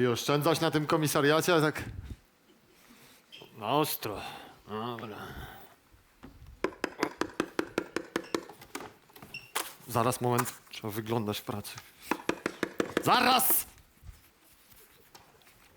mieli oszczędzać na tym komisariacie, a tak... Na ostro. Dobra. Zaraz, moment. Trzeba wyglądać w pracy. Zaraz!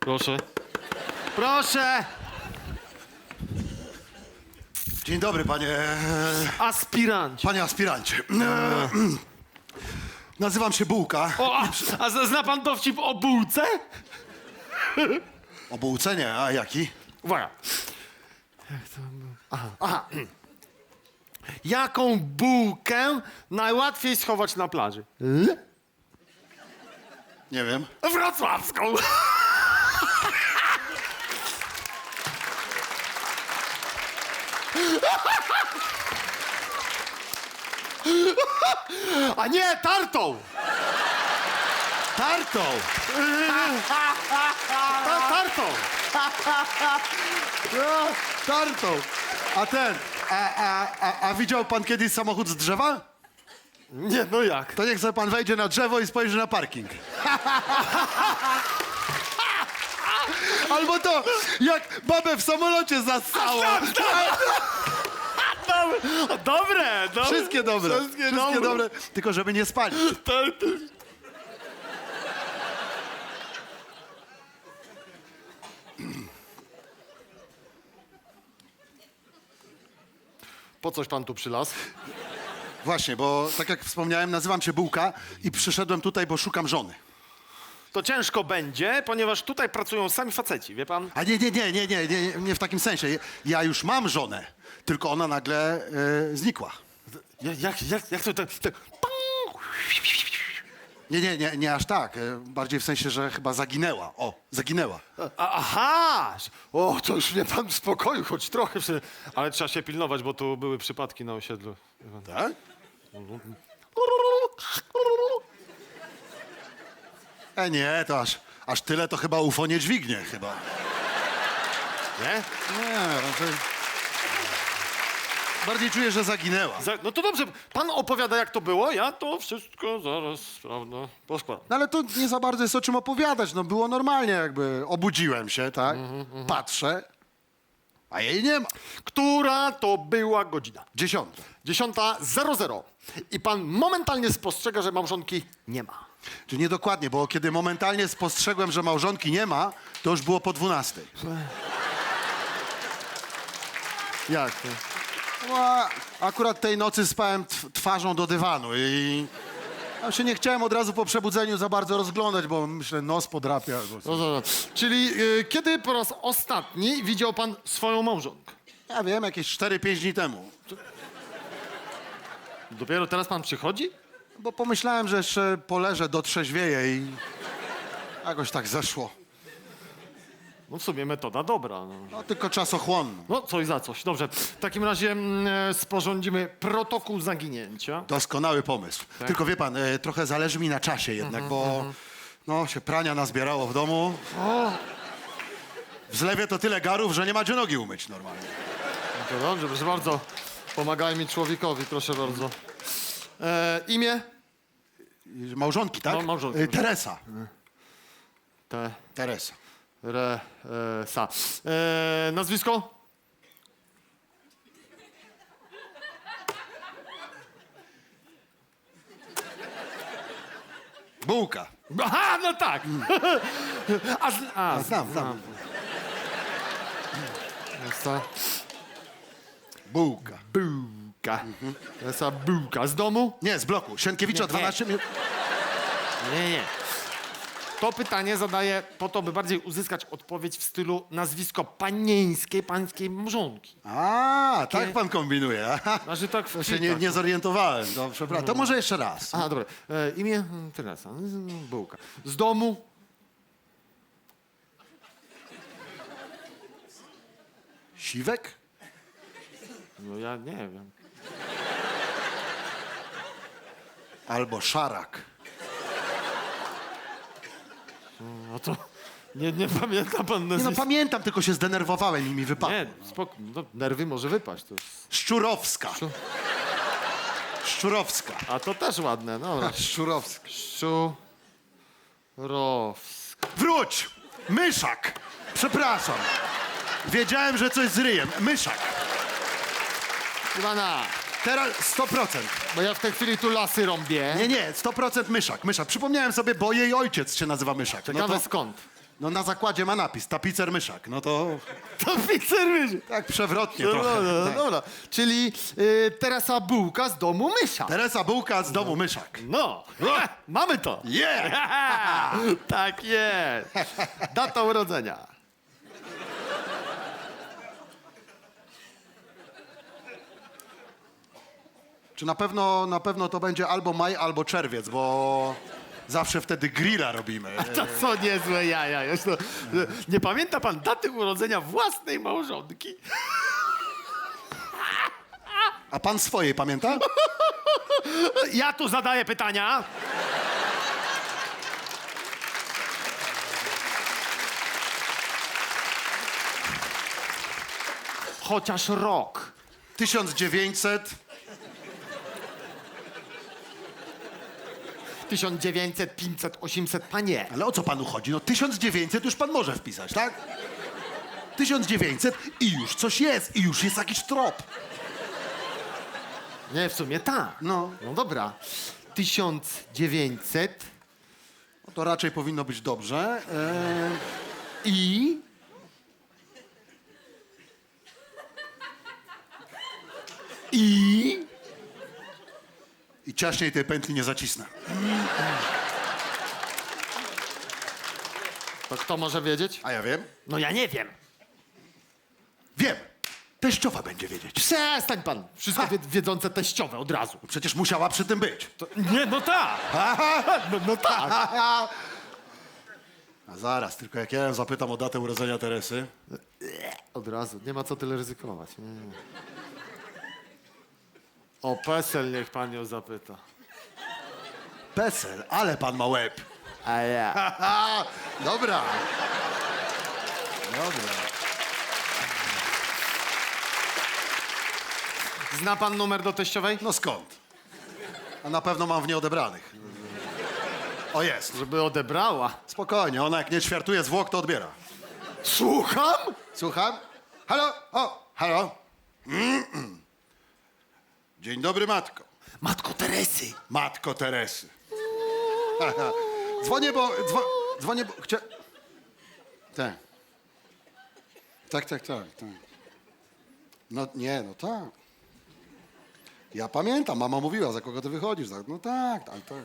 Proszę. Proszę! Dzień dobry, panie. Aspiranci. Panie aspirancie. Nazywam się Bułka. O, a, a zna pan dowcip o bułce? O bułce nie, a jaki? Uwaga. Jak to było? Aha, aha. Jaką bułkę najłatwiej schować na plaży? Nie wiem. Wrocławską. A nie, tartą! Tartą! Ta, tartą! No, tartą! A ten, a, a, a, a widział pan kiedyś samochód z drzewa? Nie, no jak? To niech sobie pan wejdzie na drzewo i spojrzy na parking. Albo to, jak babę w samolocie zasało. Dobre, dobre, dobre. Wszystkie dobre. Wszystkie, dobre. Tylko żeby nie spali. To, to... Po coś pan tu przylazł? Właśnie, bo tak jak wspomniałem, nazywam się Bułka i przyszedłem tutaj, bo szukam żony. To ciężko będzie, ponieważ tutaj pracują sami faceci, wie pan? A nie, nie, nie, nie, nie, nie, nie w takim sensie. Ja już mam żonę, tylko ona nagle e, znikła. Jak, jak, jak, jak to... to... Nie, nie, nie, nie aż tak. E, bardziej w sensie, że chyba zaginęła. O, zaginęła. A, aha! O, to już mnie pan w spokoju, choć trochę. Ale trzeba się pilnować, bo tu były przypadki na osiedlu. wie pan. Tak? E nie, to aż, aż tyle to chyba UFO nie dźwignie chyba. Nie? Nie, raczej... Bardziej czuję, że zaginęła. Za, no to dobrze, pan opowiada jak to było, ja to wszystko zaraz, prawda, poskładam. No ale to nie za bardzo jest o czym opowiadać. No było normalnie jakby. Obudziłem się, tak? Patrzę, a jej nie ma. Która to była godzina? Dziesiąta. 10.00. I pan momentalnie spostrzega, że małżonki nie ma. Czy nie dokładnie, bo kiedy momentalnie spostrzegłem, że małżonki nie ma, to już było po dwunastej. Jak to? No, a akurat tej nocy spałem tw- twarzą do dywanu i... Ja się nie chciałem od razu po przebudzeniu za bardzo rozglądać, bo myślę, nos podrapia. No, no, no. Czyli y, kiedy po raz ostatni widział pan swoją małżonkę? Ja wiem, jakieś 4-5 dni temu. Dopiero teraz pan przychodzi? Bo pomyślałem, że jeszcze poleżę, dotrzeźwieję i jakoś tak zeszło. No w sumie metoda dobra. No. No tylko czasochłonną. No, coś za coś. Dobrze. W takim razie mm, e, sporządzimy protokół zaginięcia. Doskonały pomysł. Tylko wie pan, e, trochę zależy mi na czasie jednak, bo no, się prania nazbierało w domu. W zlewie to tyle garów, że nie ma gdzie nogi umyć normalnie. No to dobrze, proszę bardzo. Pomagajmy człowiekowi, proszę bardzo. E, imię? Małżonki, tak? No, małżonki. E, Teresa. Te, Teresa. re, e, sa. E, nazwisko? Bułka. Aha, no tak. A, z, a, A, znam, znam. Teresa Bułka. Bułka. Teresa Bułka. Z domu? Nie, z bloku. Sienkiewicza Nie, nie. 12 minut. Nie, nie. To pytanie zadaję po to, by bardziej uzyskać odpowiedź w stylu nazwisko panieńskie pańskiej małżonki. A, tak pan kombinuje. Znaczy tak w To się nie, nie zorientowałem. No, przepraszam. To może jeszcze raz. A, dobra. E, imię mm, Teresa. Mm, Bułka. Z domu? Siwek? No ja nie wiem. Albo szarak. No to nie, nie pamięta pan Nie no, nazwiska. pamiętam, tylko się zdenerwowałem i mi wypadło. Nie, spoko. No, nerwy może wypaść. To. Szczurowska. Szczu- Szczurowska. A to też ładne, dobra. Szczurowska. Szczurowska. Wróć! Myszak! Przepraszam. Wiedziałem, że coś z ryjem. Myszak. Iwana, Teraz 100%. bo ja w tej chwili tu lasy rąbię. Nie, nie, 100% myszak. Myszak. Przypomniałem sobie, bo jej ojciec się nazywa myszak. No, Ciekawe to, skąd. no na zakładzie ma napis tapicer myszak. No to pikser wyjdzie. tak przewrotnie No trochę. dobra, no Tak. dobra. Czyli y, Teresa Bułka z domu Mysza. Teresa Bułka z domu myszak. No, ha, mamy to. Yeah! tak jest. Data urodzenia. Czy na pewno, na pewno to będzie albo maj, albo czerwiec, bo zawsze wtedy grilla robimy. To co niezłe jaja. Już to, nie pamięta pan daty urodzenia własnej małżonki? A pan swojej pamięta? Ja tu zadaję pytania. Chociaż rok. 1900. 1900, 500, 800, panie. Ale o co panu chodzi? No 1900 już pan może wpisać, tak? 1900 i już coś jest, i już jest jakiś trop. Nie, w sumie tak. No. No dobra. 1900 No to raczej powinno być dobrze. Eee, i... I... I ciaśniej tej pętli nie zacisnę. To kto może wiedzieć? A ja wiem? No ja nie wiem. Wiem. Teściowa będzie wiedzieć. Przestań pan. Wszystko wie, wiedzące teściowe od razu. Przecież musiała przy tym być. To, nie, no tak. No, no tak. A zaraz, tylko jak ja ją zapytam o datę urodzenia Teresy. Od razu. Nie ma co tyle ryzykować. Nie, nie. O PESEL niech pan ją zapyta. PESEL, ale pan ma łeb. A ja. Dobra. Dobra. Zna pan numer do teściowej? No skąd? A na pewno mam w nie odebranych. O jest. Żeby odebrała. Spokojnie, ona jak nie ćwiartuje zwłok, to odbiera. Słucham? Słucham? Halo? O, halo? Mm-mm. Dzień dobry, matko. Matko Teresy. Matko Teresy. dzwonię, bo... Dzwo, dzwonię, bo... Chcia... Tak. Tak, tak, tak, tak. No nie, no tak. Ja pamiętam, mama mówiła, za kogo ty wychodzisz. Tak, No tak, tak, tak.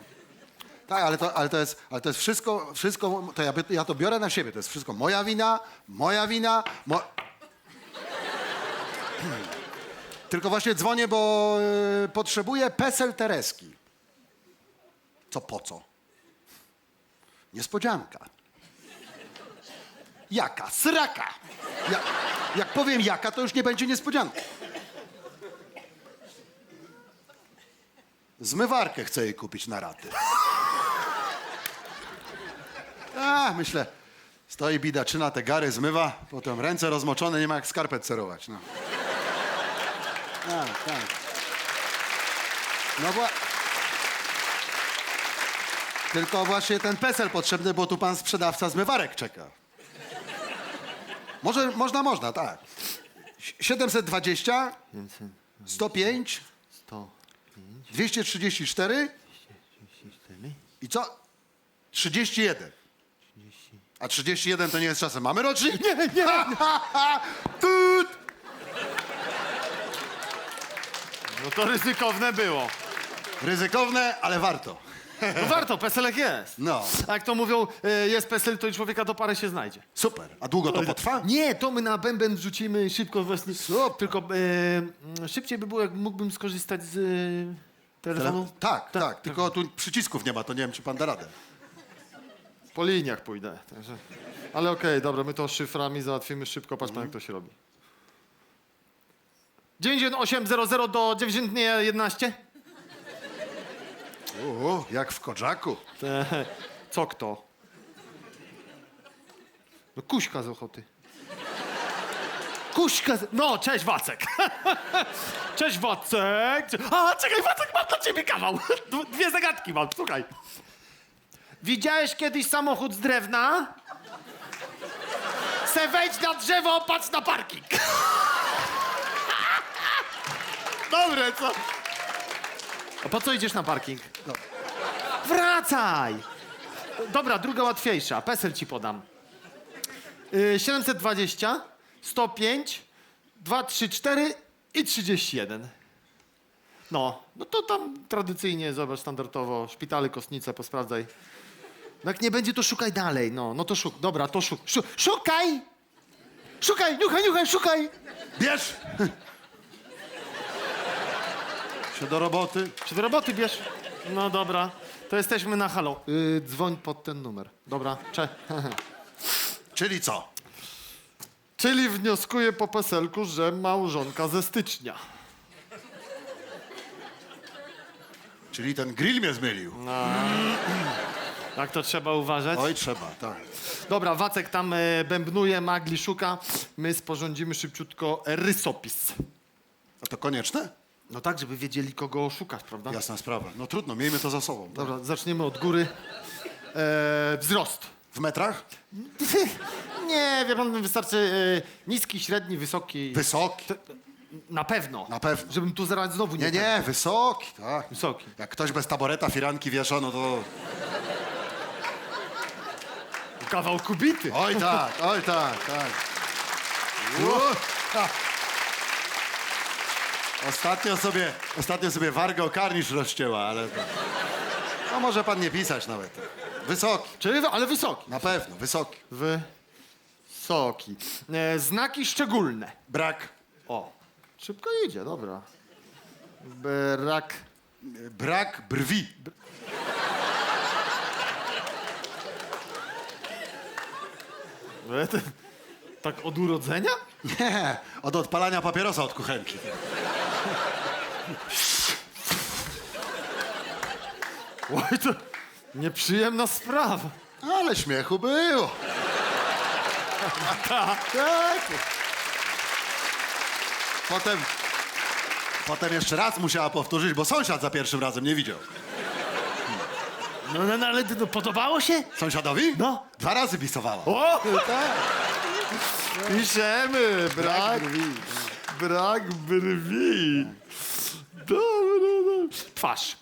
Tak, ale to, ale to, jest, ale to jest wszystko, wszystko to ja, ja to biorę na siebie. To jest wszystko moja wina, moja wina. Mo... Tylko właśnie dzwonię, bo y, potrzebuję PESEL Tereski. Co po co? Niespodzianka. Jaka? Sraka! Ja, jak powiem jaka, to już nie będzie niespodzianka. Zmywarkę chcę jej kupić na raty. A, myślę, stoi bidaczyna, te gary zmywa, potem ręce rozmoczone, nie ma jak skarpet cerować. No. Tak, tak. No bo... Tylko właśnie ten PESEL potrzebny, bo tu pan sprzedawca zmywarek czeka. Może, można, można, tak. Si- 720, 105, 100, 234 34, i co? 31. A 31 to nie jest czasem. Mamy rocznik? Nie, nie. Tut! No to ryzykowne było. Ryzykowne, ale warto. No warto, peselek jest. No, A jak to mówią, e, jest pesel, to i człowieka do pary się znajdzie. super. A długo to potrwa? Nie, to my na bęben wrzucimy szybko właśnie. Super. Tylko e, szybciej by było, jak mógłbym skorzystać z e, telefonu. Tele- Tak, tak, Tylko tu przycisków nie ma, to nie wiem, czy pan da radę. Po liniach pójdę. Także. Ale okej, dobra, my to szyframi załatwimy szybko, patrz pan jak to się robi. 91800 do 911? O, jak w Kodżaku. Te, co kto? No kuśka z ochoty. Kuśka z... No, cześć Wacek. cześć Wacek. A, czekaj Wacek, mam dla ciebie kawał. Dw- Dwie zagadki mam, słuchaj. Widziałeś kiedyś samochód z drewna? Se wejdź na drzewo, patrz na parking. Dobre, co? A po co idziesz na parking? No. Wracaj! Dobra, druga łatwiejsza. PESEL ci podam. Y, 720, 105, 234 i 31. No, no to tam tradycyjnie, zobacz, standardowo, szpitale, kostnice, posprawdzaj. No jak nie będzie, to szukaj dalej, no, no to szuk, dobra, to szuk, szu, szukaj! Szukaj, niuchaj, niuchaj, szukaj! Bierz! Się do roboty. Czy do roboty bierz? No dobra, to jesteśmy na halo. Yy, dzwoń pod ten numer. Dobra, cze. Czyli co? Czyli wnioskuję po peselku, że małżonka ze stycznia. Czyli ten grill mnie zmylił. Tak to trzeba uważać. Oj, trzeba, tak. Dobra, Wacek tam e, bębnuje, magli szuka. My sporządzimy szybciutko rysopis. A to konieczne? No tak, żeby wiedzieli, kogo szukać, prawda? Jasna sprawa. No trudno, miejmy to za sobą. Tak? Dobra, zaczniemy od góry. E, wzrost. W metrach? Nie, wie pan, wystarczy e, niski, średni, wysoki. Wysoki. Na pewno. Na pewno. Żebym tu zaraz znowu nie... Nie, nie, wysoki, tak. Wysoki. Jak ktoś bez taboreta firanki wiesza, no to... Kawał kubity. Oj tak, oj tak, tak. U, ha. Ostatnio sobie, ostatnio sobie Wargę o karnisz rozcięła, ale to... No może pan nie pisać nawet. Wysoki, Czyli, ale wysoki. na pewno, wysoki. Wysoki. E, znaki szczególne. Brak, O, szybko idzie, dobra. Brak. brak brwi. E, to- Tak od urodzenia? Nie, od odpalania papierosa od kuchenki. Oj, to nieprzyjemna sprawa. Ale śmiechu było. tak. Potem, potem jeszcze raz musiała powtórzyć, bo sąsiad za pierwszym razem nie widział. No, no, no ale podobało się? Sąsiadowi? No. Dwa razy pisowała. O! Tak. Piszemy, brak, brak brwi. Dobra, dobra. Twarz.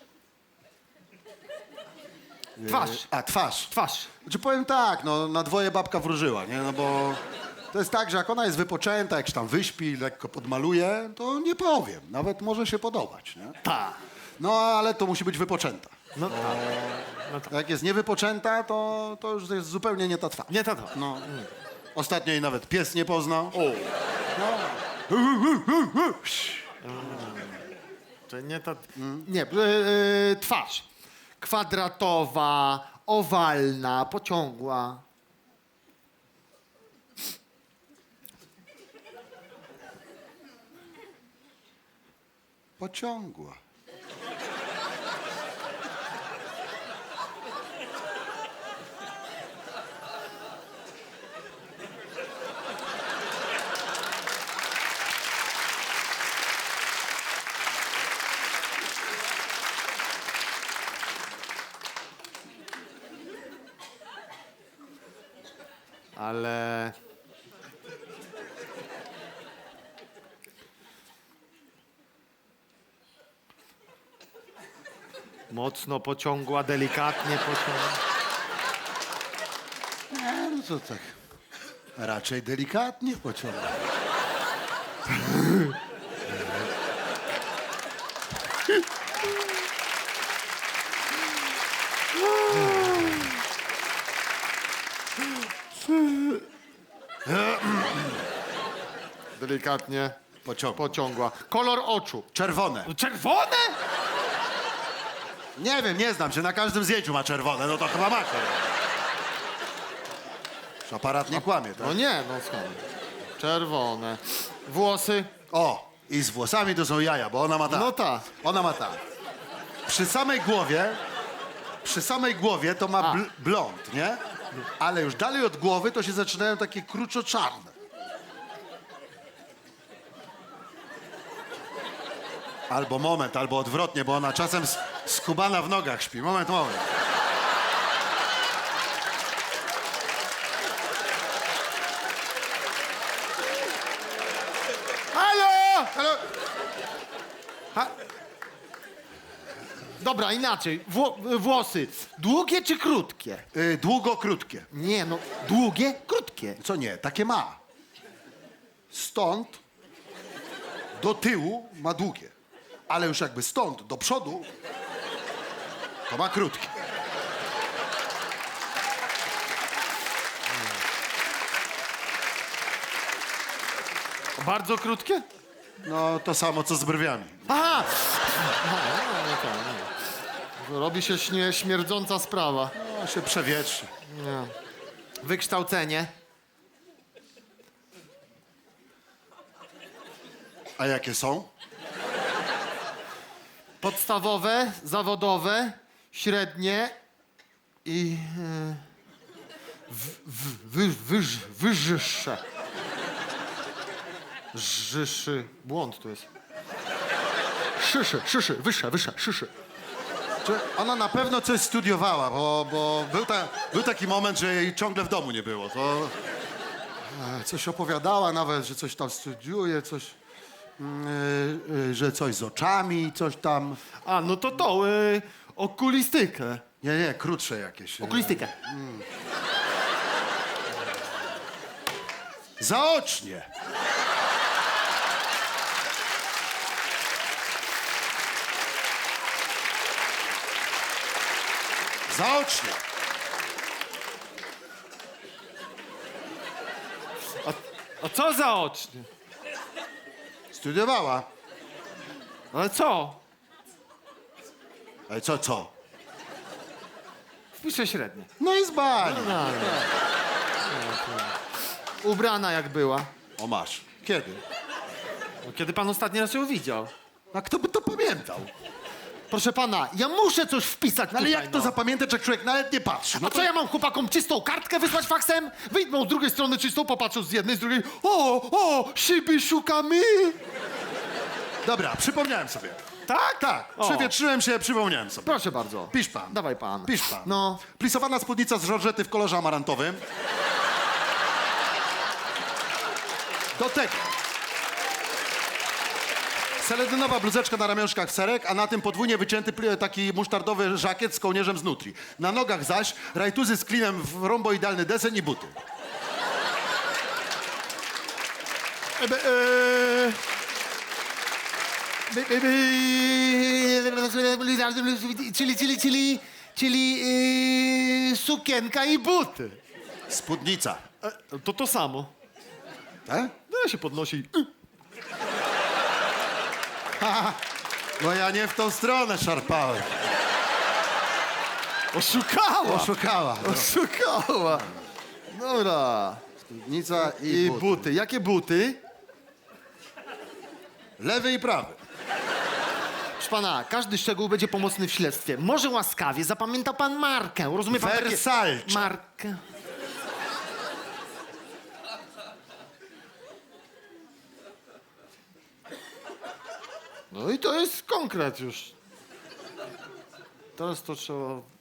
Twarz, A, twarz. twarz. Znaczy powiem tak, no na dwoje babka wróżyła, nie? No bo to jest tak, że jak ona jest wypoczęta, jak się tam wyśpi, lekko podmaluje, to nie powiem. Nawet może się podobać, nie? Ta. No ale to musi być wypoczęta. No tak. A Jak jest niewypoczęta, to, to już jest zupełnie nie ta twarz. Nie ta, ta. No. Ostatnio jej nawet pies nie poznał. O. To nie ta... Nie, e, e, twarz. Kwadratowa, owalna, pociągła. Pociągła. Mocno pociągła, delikatnie pociągła. Nie, no co tak. Raczej delikatnie pociągła. Delikatnie Pociągła. pociągła. Kolor oczu. Czerwone. Czerwone? Nie wiem, nie znam się. Na każdym zdjęciu ma czerwone. No to chyba ma czerwone. Aparat nie kłamie, tak? No nie, no skąd? Czerwone. Włosy? O, i z włosami to są jaja, bo ona ma tak. No tak. Ona ma tak. Przy samej głowie, przy samej głowie to ma A. bl blond, nie? Ale już dalej od głowy to się zaczynają takie kruczo-czarne. Albo moment, albo odwrotnie, bo ona czasem s- Skubana w nogach śpi. Moment, moment. Halo! Halo! Ha? Dobra, inaczej. Wło włosy. Długie czy krótkie? Y, długo, krótkie. Nie, no długie, krótkie. Co nie, takie ma. Stąd do tyłu ma długie. Ale już jakby stąd do przodu to ma krótkie. Bardzo krótkie? No to samo co z brwiami. Aha! Aha, no, to, no. Robi się śnie, śmierdząca sprawa. No się przewietrzy. Nie. Wykształcenie. A jakie są? Podstawowe, zawodowe, średnie i e, wy, wyż, wyższe. Żyszy. Błąd tu jest. Szyszy, szyszy, wyższe, wyższe, szyszy. Ona na pewno coś studiowała, bo, bo był, ta, był taki moment, że jej ciągle w domu nie było. To coś opowiadała nawet, że coś tam studiuje, coś, e, e, że coś z oczami, coś tam. A, no to to, y, okulistykę. Nie, nie, krótsze jakieś. Okulistykę. Zaocznie. Zaocznie. A, a co zaocznie? Studiowała. Ale co? Ale co, co? Wpiszę średnie. No i z bani. Ubrana jak była. O masz. Kiedy? No, Kiedy pan ostatni raz ją widział? A kto by to pamiętał? Proszę pana, ja muszę coś wpisać No ale tutaj, jak to no. zapamiętać, jak człowiek nawet nie patrzy? No co ja mam chłopakom czystą kartkę wysłać faksem? Wyjdą z drugiej strony czystą, popatrzą z jednej, z drugiej. O, o, siebie szukamy. Dobra, przypomniałem sobie. Tak? Tak, O. przewietrzyłem się, przypomniałem sobie. Proszę bardzo. Pisz pan. Dawaj pan. Pisz pan. No. Plisowana spódnica z żorżety w kolorze amarantowym. Do tego. Seledynowa bluzeczka na ramionczkach w serek, a na tym podwójnie wycięty pli- taki musztardowy żakiet z kołnierzem z nutri. Na nogach zaś rajtuzy z klinem w romboidalny desen i buty. E, be- e, Czyli, czyli, czyli, czyli e, sukienka i buty. Spódnica. E, To to samo. Tak? No ja się podnosi. No ja nie w tą stronę szarpałem. Oszukała! Oszukała. Oszukała! Dobra. Spódnica i, I buty. buty. Jakie buty? Lewy i prawy. Proszę pana, każdy szczegół będzie pomocny w śledztwie. Może łaskawie zapamięta pan markę. Rozumie pan takie... Versace. Markę. No i to jest konkret już. Teraz to trzeba...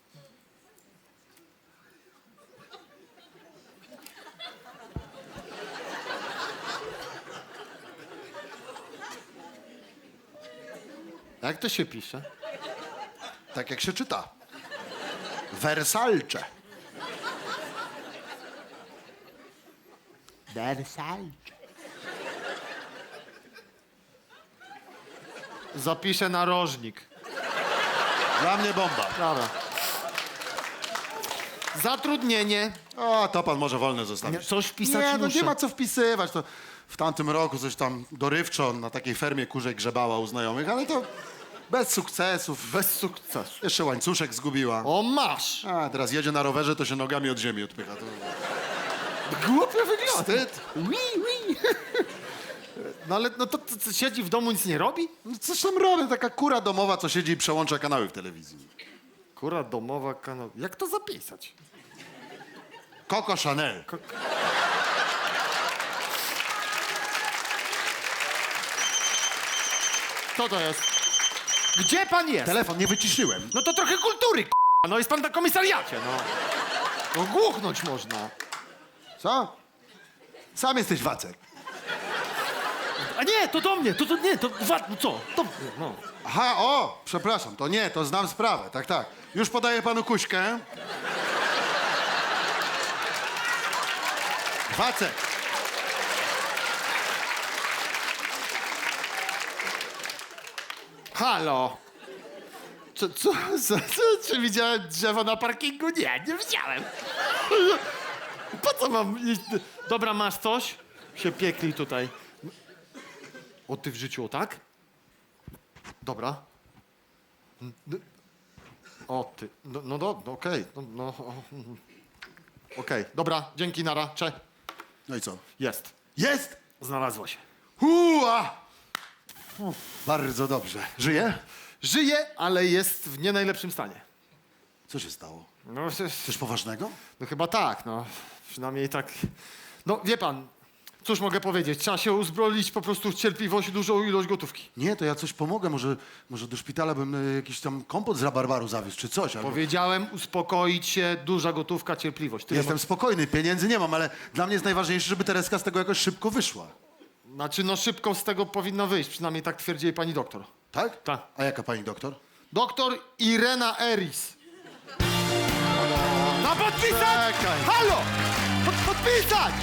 Jak to się pisze? Tak jak się czyta. Wersalcze. Versailles. Zapiszę narożnik. Dla mnie bomba. Dobra. Zatrudnienie. O, to pan może wolne zostawić. Coś wpisać Nie, no muszę. nie ma co wpisywać. To w tamtym roku coś tam dorywczo na takiej fermie kurzej grzebała u znajomych, ale to bez sukcesów. Bez sukcesu. Jeszcze łańcuszek zgubiła. O, masz. A, teraz jedzie na rowerze, to się nogami od ziemi odpycha. To... Głupio wygląda. Wstyd. Ui, ui. No ale no to, to, to siedzi w domu, nic nie robi? No, coś tam robię, taka kura domowa, co siedzi i przełącza kanały w telewizji. Kura domowa, kanał. Jak to zapisać? Coco Chanel. Co to jest? Gdzie pan jest? Telefon nie wyciszyłem. No to trochę kultury, k***a. No jest pan na komisariacie, no. No głuchnąć można. Co? Sam jesteś Wacek. A nie, to do mnie, to, to nie, to dwa, no co? Mnie, no. Aha, o, przepraszam, to nie, to znam sprawę, tak, tak. Już podaję panu kuśkę. Wacek. Halo. Co, co, co, co, czy widziałem drzewo na parkingu? Nie, nie widziałem. Po co mam iść? Dobra, masz coś? Się piekli tutaj. O, ty w życiu, tak? Dobra. O, ty. No, no, no okej. No, no, o, mhm. Okej, dobra, dzięki, nara. Cze. No i co? Jest. Jest! Znalazło się. Hua! Bardzo dobrze. Żyje? Żyje, ale jest w nie najlepszym stanie. Co się stało? No, Coś poważnego? No chyba tak, no. Przynajmniej tak. No wie pan, cóż mogę powiedzieć? Trzeba się uzbroić po prostu w cierpliwość i dużą ilość gotówki. Nie, to ja coś pomogę. Może, może do szpitala bym y, jakiś tam kompot z rabarbaru zawiózł, czy coś. Albo... Powiedziałem uspokoić się, duża gotówka, cierpliwość. Tyle Jestem spokojny, pieniędzy nie mam, ale dla mnie jest najważniejsze, żeby Tereska z tego jakoś szybko wyszła. Znaczy, no szybko z tego powinno wyjść, przynajmniej tak twierdzi jej pani doktor. Tak? Tak. A jaka pani doktor? Doktor Irena Eris. No podpisać! Czekaj. Halo! Pod, podpisać!